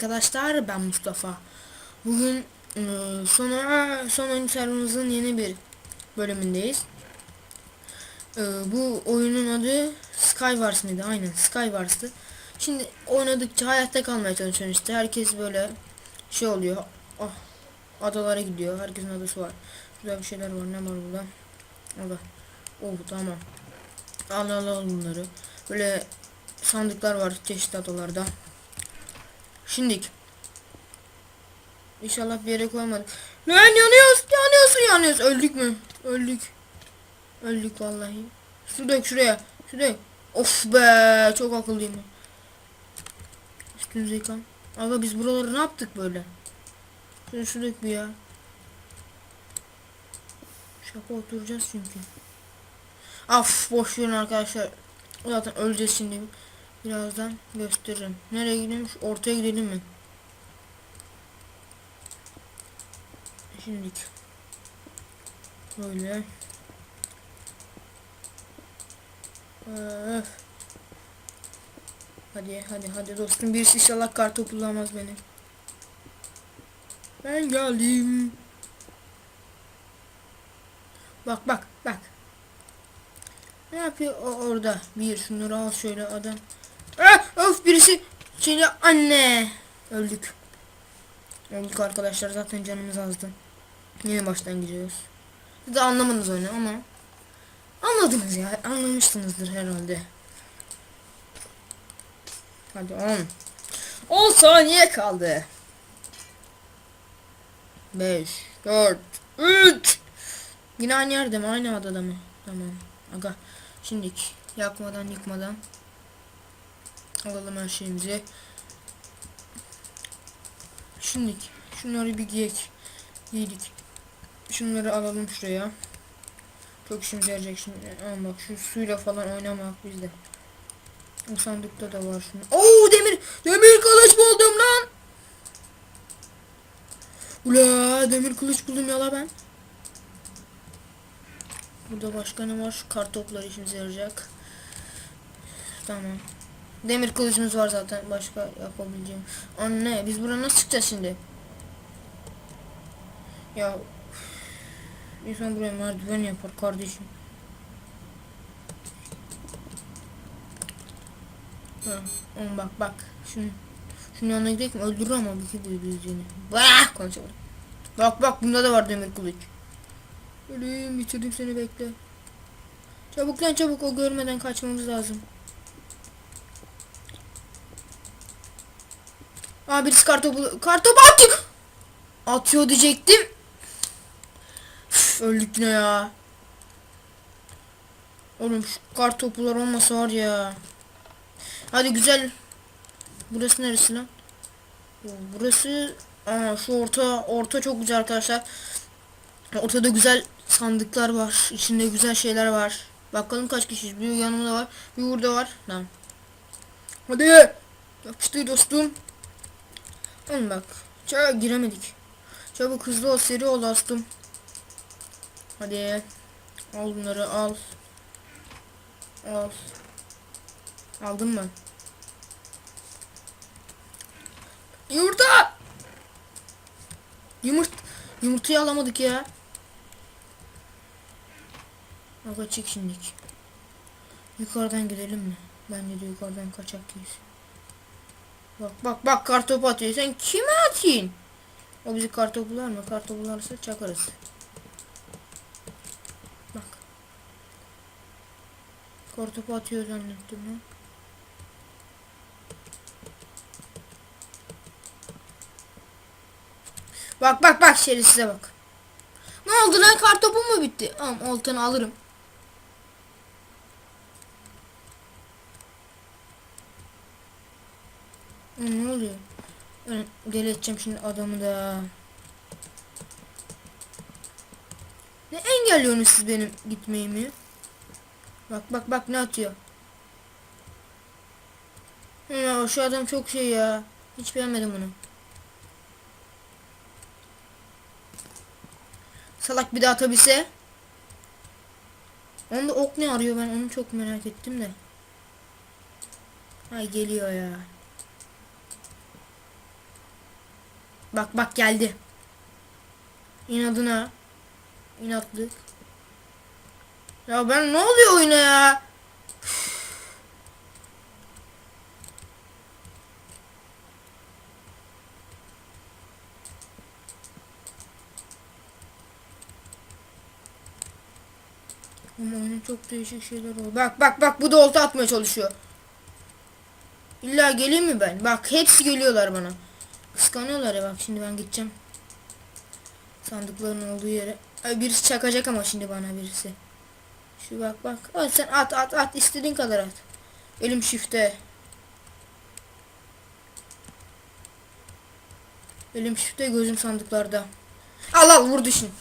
arkadaşlar ben Mustafa. Bugün e, sonra son oyun serverımızın yeni bir bölümündeyiz. E, bu oyunun adı Skywars mıydı? Aynen Skywars'tı. Şimdi oynadıkça hayatta kalmaya çalışıyorsun işte. Herkes böyle şey oluyor. Ah, adalara gidiyor. Herkesin adası var. Güzel bir şeyler var. Ne var burada? Ada. Oh tamam. Al al al bunları. Böyle sandıklar var çeşitli adalarda. Şimdilik. İnşallah bir yere koymadık. Lan yanıyoruz, yanıyorsun, yanıyoruz. Öldük mü? Öldük. Öldük vallahi. Su dök şuraya. Su dök. Of be, çok akıllıyım. ben. Üstünüze yıkan. Aga biz buraları ne yaptık böyle? Şöyle su dök bir ya. Şaka oturacağız çünkü. Af boş verin arkadaşlar. Zaten öleceğiz şimdi. Birazdan gösteririm. Nereye? Şu ortaya gidelim mi? Şimdilik. Böyle. Öf. Hadi hadi hadi dostum birisi inşallah kartı kullanmaz beni. Ben geldim. Bak bak bak. Ne yapıyor o orada? Bir şunları al şöyle adam. Birisi şimdi anne. Öldük. Öldük arkadaşlar zaten canımız azdı. Yine baştan gidiyoruz. Siz de anlamadınız oyunu ama anladınız ya anlamışsınızdır herhalde. Hadi 10. 10 saniye kaldı. 5 4 3 Yine aynı yerde mi? Aynı adada mı? Tamam. Aga. Şimdilik yakmadan yıkmadan alalım her şeyimizi. Şimdilik şunları bir giyek. Giydik. Şunları alalım şuraya. Çok işimize yarayacak şimdi. Ama bak şu suyla falan oynamak bizde. O sandıkta da var şunu. Oo demir! Demir kılıç buldum lan! Ula demir kılıç buldum yala ben. Burada başka ne var? Şu kartoplar işimize yarayacak. Tamam. Demir kılıcımız var zaten. Başka yapabileceğim. Anne biz buradan nasıl çıkacağız şimdi? Ya insan buraya merdiven yapar kardeşim. Ha, bak bak. Şunu, şunun yanına gidelim öldürür ama bir iki büyüdüğünü. Bak konuşalım. Bak bak bunda da var demir kılıç. Öleyim bitirdim seni bekle. Çabuk lan çabuk o görmeden kaçmamız lazım. Aa birisi kartopu kartopu atıyor. Atıyor diyecektim. Üf, öldük yine ya. Oğlum şu kartopular olmasa var ya. Hadi güzel. Burası neresi lan? Burası Aa, şu orta orta çok güzel arkadaşlar. Ortada güzel sandıklar var. İçinde güzel şeyler var. Bakalım kaç kişiyiz. Bir yanımda var. Bir burada var. Tamam. Hadi. Yapıştır dostum. Oğlum bak. Çabuk giremedik. Çabuk hızlı ol seri ol dostum. Hadi. Al bunları al. Al. Aldın mı? Yumurta! Yumurt yumurtayı alamadık ya. Aga çık şimdilik. Yukarıdan gidelim mi? Bence de yukarıdan kaçak değiliz. Bak bak bak kartopu atıyor. Sen kime atayım? O bizi kartopular mı? Kartopularsa çakarız. Bak. Kartopu atıyor zannettim lan. Bak bak bak şerefsize bak. Ne oldu lan kartopu mu bitti? Tamam oltanı alırım. Ne oluyor? Ben deli edeceğim şimdi adamı da. Ne engelliyorsunuz siz benim gitmeyimi? Bak bak bak ne atıyor. Ya şu adam çok şey ya. Hiç beğenmedim bunu. Salak bir daha atabilse. Onda ok ne arıyor ben onu çok merak ettim de. Ay geliyor ya. Bak bak geldi. İnadına. İnatlık. Ya ben ne oluyor oyuna ya? Ama oyunun çok değişik şeyler oldu. Bak bak bak bu da olta atmaya çalışıyor. İlla geleyim mi ben? Bak hepsi geliyorlar bana. Kıskanıyorlar ya bak şimdi ben gideceğim. Sandıkların olduğu yere. Ay, birisi çakacak ama şimdi bana birisi. Şu bak bak. Al sen at at at istediğin kadar at. Elim şifte. Elim şifte gözüm sandıklarda. Al al vurdu şimdi.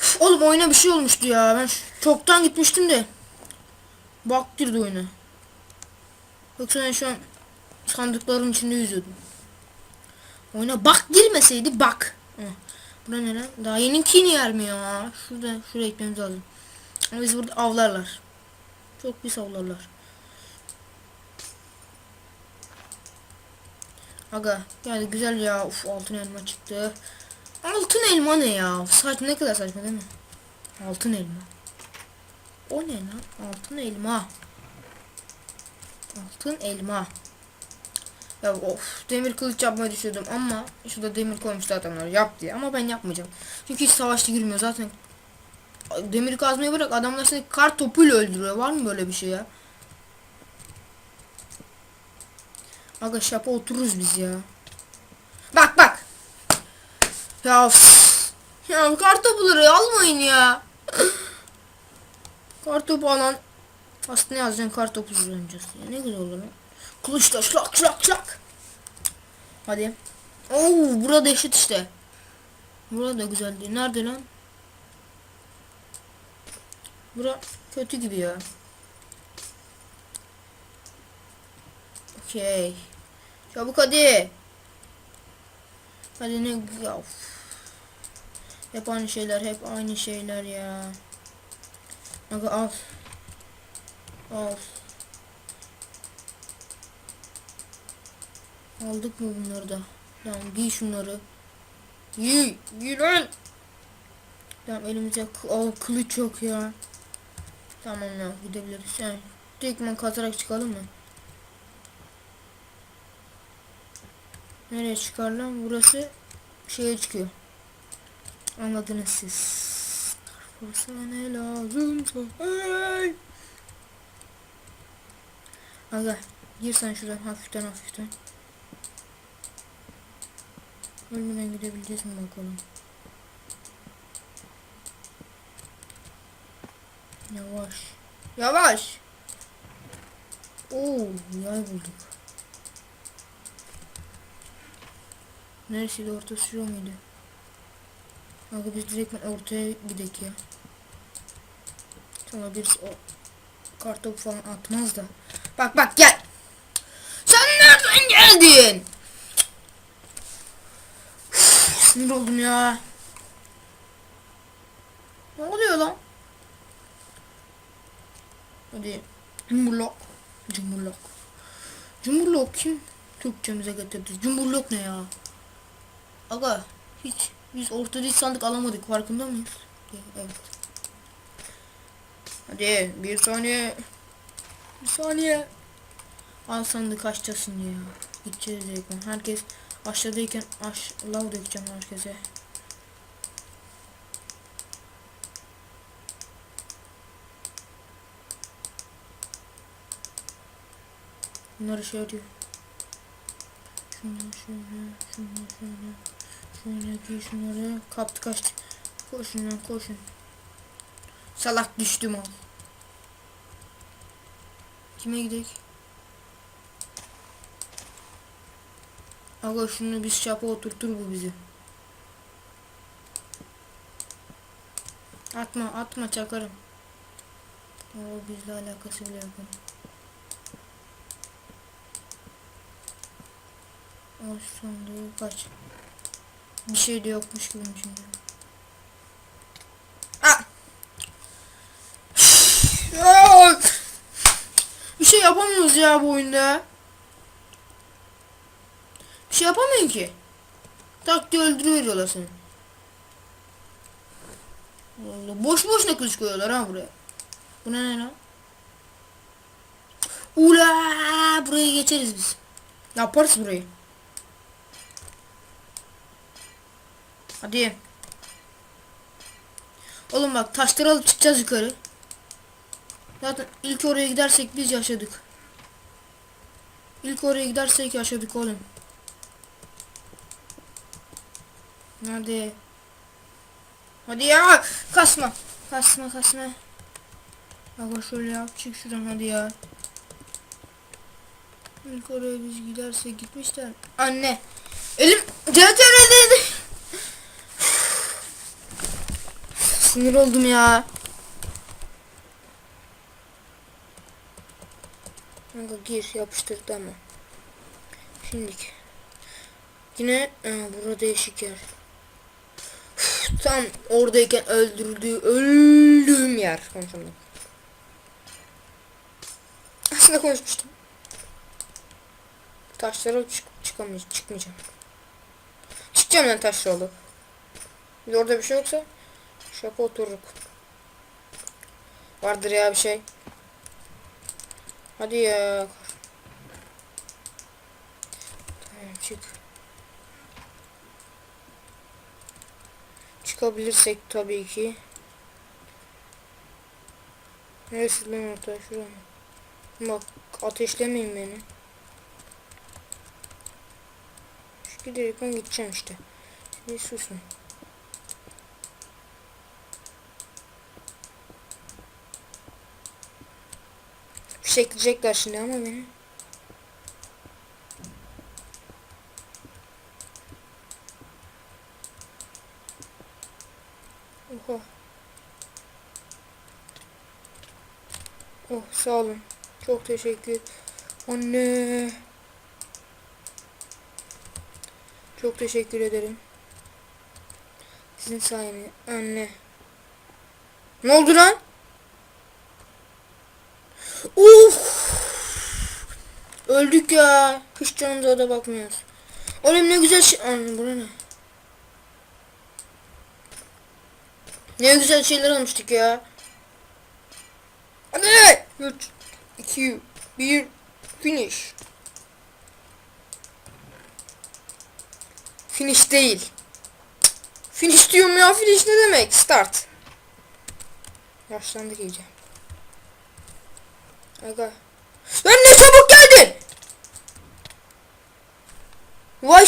Üf, Oğlum oyuna bir şey olmuştu ya. Ben çoktan gitmiştim de. Bak girdi oyuna. Yoksa ben şu an sandıkların içinde yüzüyordum. Oyuna bak girmeseydi bak. Hı. Bura ne lan? Daha yeninkini yer mi ya? Şurada şuraya gitmemiz lazım. Ama biz burada avlarlar. Çok pis avlarlar. Aga yani güzel ya. Uf altın elma çıktı. Altın elma ne ya? Saçma ne kadar saçma değil mi? Altın elma. O ne lan? Altın elma. Altın elma. Ya of demir kılıç yapmayı düşündüm ama şurada demir koymuşlar adamlar yap diye ama ben yapmayacağım. Çünkü hiç savaşta girmiyor zaten. Demir kazmayı bırak adamlar seni kar topuyla öldürüyor. Var mı böyle bir şey ya? Aga şapa otururuz biz ya. Bak bak. Ya of. Ya kar topuları almayın ya. kar topu alan. Aslında yazacaksın kar topu ya. Ne güzel olur lan. Kılıçla şlak şlak şlak. Hadi. Oo burada eşit işte. Burada güzel değil. Nerede lan? Bura kötü gibi ya. Okey. Çabuk hadi. Hadi ne ya. Hep aynı şeyler, hep aynı şeyler ya. Aga al. Al. Aldık mı bunları da? Tamam giy şunları. Giy. Giy lan. Tamam elimizde k- al kılıç yok ya. Tamam ya gidebiliriz. Yani direktman katarak çıkalım mı? Nereye çıkar lan? Burası şeye çıkıyor. Anladınız siz. Burası ne lazımsa hey. Aga gir sen şuradan hafiften hafiften. Ölmeden gidebileceğiz mi bakalım. Yavaş. Yavaş. Oo, yay bulduk. Neresiydi orta sürüyor muydu? Kanka biz direkt ortaya gidek ya. Sonra birisi o kartopu falan atmaz da. Bak bak gel. Sen nereden geldin? Üf, Sinir oldum ya. Ne oluyor lan? Hadi. Cumburlok. Cumburlok. Cumburlok kim? Türkçemize getirdi. Cumburlok ne ya? Aga hiç biz ortada hiç sandık alamadık farkında mıyız? Evet. Hadi bir saniye. Bir saniye. Al sandık açacağız şimdi ya. Gideceğiz. Herkes aşağıdayken aş lav dökeceğim herkese. Şey diyor. Şunları şöyle, şunları şöyle. Şöyle giy şunları. Kaptı kaçtı. Koşun lan koşun. Salak düştüm al. Kime gidek? Aga şunu biz şapa oturtur bu bizi. Atma atma çakarım. O bizle alakası bile yok. Al sandığı kaç. Bir şey de yokmuş gibi şimdi. Ah! Bir şey yapamıyoruz ya bu oyunda. Bir şey yapamıyorum ki. Tak diye öldürüveriyorlar seni. Allah, boş boşuna kılıç koyuyorlar ha buraya. Bu ne ne lan? Ula buraya geçeriz biz. Yaparız burayı. Hadi. Oğlum bak taşları alıp çıkacağız yukarı. Zaten ilk oraya gidersek biz yaşadık. İlk oraya gidersek yaşadık oğlum. Hadi. Hadi ya. Kasma. Kasma kasma. Bak şöyle yap. Çık şuradan hadi ya. İlk oraya biz gidersek gitmişler. Anne. Elim CTRL'deydi. Sinir oldum ya. Kanka gir yapıştır tamam. Şimdiki. Yine aa, burada değişik yer. Tam oradayken öldürdüğü öldüğüm yer konuşamadım. Aslında konuşmuştum. Taşlara çık çıkamayacağım, çıkmayacağım. Çıkacağım lan taşlara. Bir orada bir şey yoksa şaka otururuk. Vardır ya bir şey. Hadi ya. Tamam çık. Çıkabilirsek tabii ki. Neresi lan orta şuraya? Bak ateşlemeyin beni. Şu giderek ben gideceğim işte. Bir susun. Fişekleyecekler şimdi ama beni. Oha. Oh sağ olun. Çok teşekkür. Anne. Çok teşekkür ederim. Sizin sayenizde. Anne. Ne oldu lan? Uf. Öldük ya. Hiç canımıza da bakmıyoruz. Oğlum ne güzel şey. Anne bura ne? Ne güzel şeyler almıştık ya. Hadi. 3, 2, 1, finish. Finish değil. Finish diyorum ya. Finish ne demek? Start. Yaşlandık iyice. Aga. Lan ne çabuk geldin. Vay.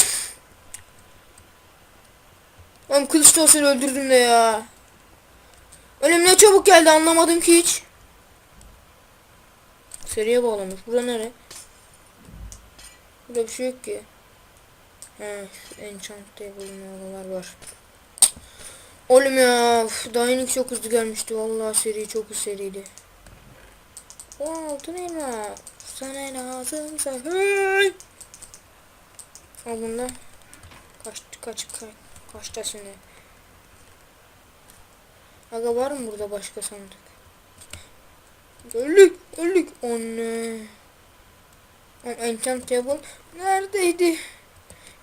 Oğlum kılıçla seni öldürdüm de ya. Ölüm ne çabuk geldi anlamadım ki hiç. Seriye bağlamış. Bura nere? Burada bir şey yok ki. He, enchant table'ın var. Oğlum ya, uf, Dynix çok hızlı gelmişti. Vallahi seri çok hızlı seriydi. O altın elma. Sana lazımsa hey. Al bundan. Kaç kaç kaç kaçta şimdi? Aga var mı burada başka sandık? Öldük öldük. Anne. Enchant table neredeydi?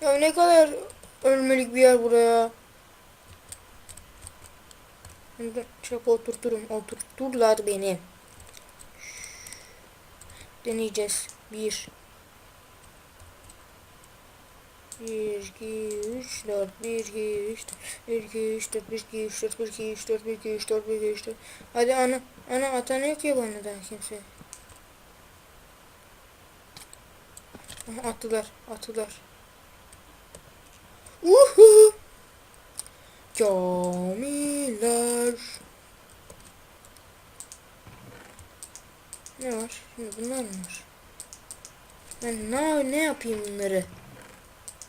Ya ne kadar ölmelik bir yer buraya. Çöpe oturturum. Oturturlar beni. Deneyeceğiz. Bir. Bir, iki, üç, dört, bir, iki, üç, dört, bir, iki, üç, dört, bir, iki, üç, dört, bir, iki, üç, dört, bir, iki, üç, dört, bir, iki, üç, dört. Hadi ana, ana atanıyor ki bana da kimse. Aha, attılar, attılar. Uhu. Camiler. Ne var? Şimdi bunlar mı var? Ben ne, ne yapayım bunları?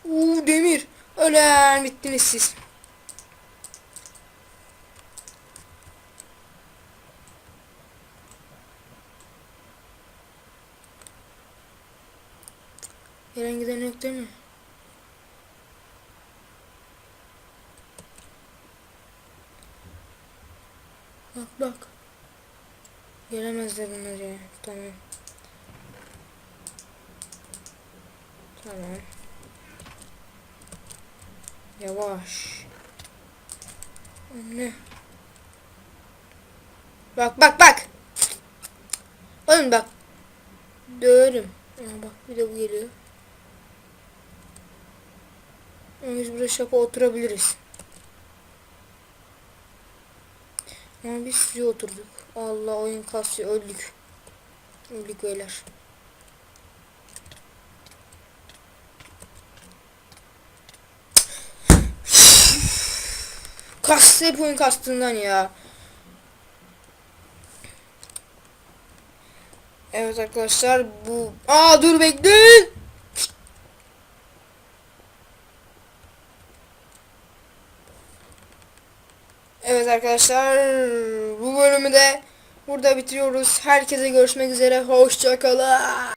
Uuu demir. Ölen bittiniz siz. Gelen giden yok değil mi? Bak bak. Gelemezler bunlar ya. Tamam. Tamam. Yavaş. Anne. Bak bak bak. Oğlum bak. Döverim. Aa, bak bir de bu geliyor. Biz burada şapa oturabiliriz. Ama biz size oturduk. Allah oyun kasıyor öldük. Öldük beyler. Kastı hep oyun kastığından ya. Evet arkadaşlar bu... Aa dur bekleyin. Evet arkadaşlar bu bölümü de burada bitiriyoruz. Herkese görüşmek üzere. Hoşçakalın.